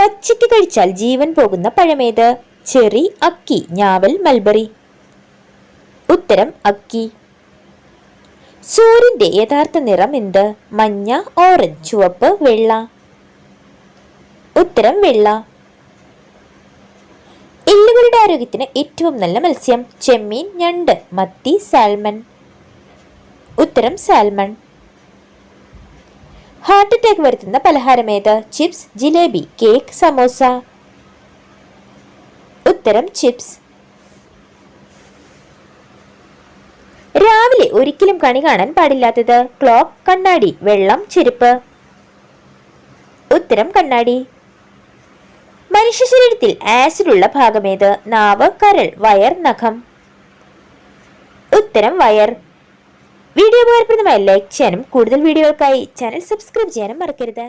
പച്ചയ്ക്ക് കഴിച്ചാൽ ജീവൻ പോകുന്ന പഴമേത്? ചെറി അക്കി ഞാവൽ മൽബറി. ഉത്തരം അക്കി. സൂര്യന്റെ യഥാർത്ഥ നിറം എന്ത്? മഞ്ഞ ഓറഞ്ച് ചുവപ്പ് വെള്ള. ഉത്തരം വെള്ള. എല്ലുകളുടെ ആരോഗ്യത്തിന് ഏറ്റവും നല്ല മത്സ്യം ചെമ്മീൻ ഞണ്ട് മത്തി സാൽമൺ. ഉത്തരം സാൽമൺ. ഹാർട്ട് അറ്റാക്ക് വരുത്തുന്ന പലഹാരമേത് ചിപ്സ് ജിലേബി കേക്ക് സമോസ. ഉത്തരം ചിപ്സ്. രാവിലെ ഒരിക്കലും കണി കാണാൻ പാടില്ലാത്തത് ക്ലോക്ക് കണ്ണാടി വെള്ളം ചെരുപ്പ്. ഉത്തരം കണ്ണാടി. മനുഷ്യ ശരീരത്തിൽ ആസിഡുള്ള ഭാഗമേത് നാവ് കരൾ വയർ നഖം. ഉത്തരം വയർ. വീഡിയോ ഉപകാരപ്രദമായ ലൈക്ക് ചെയ്യാനും കൂടുതൽ വീഡിയോകൾക്കായി ചാനൽ സബ്സ്ക്രൈബ് ചെയ്യാനും മറക്കരുത്.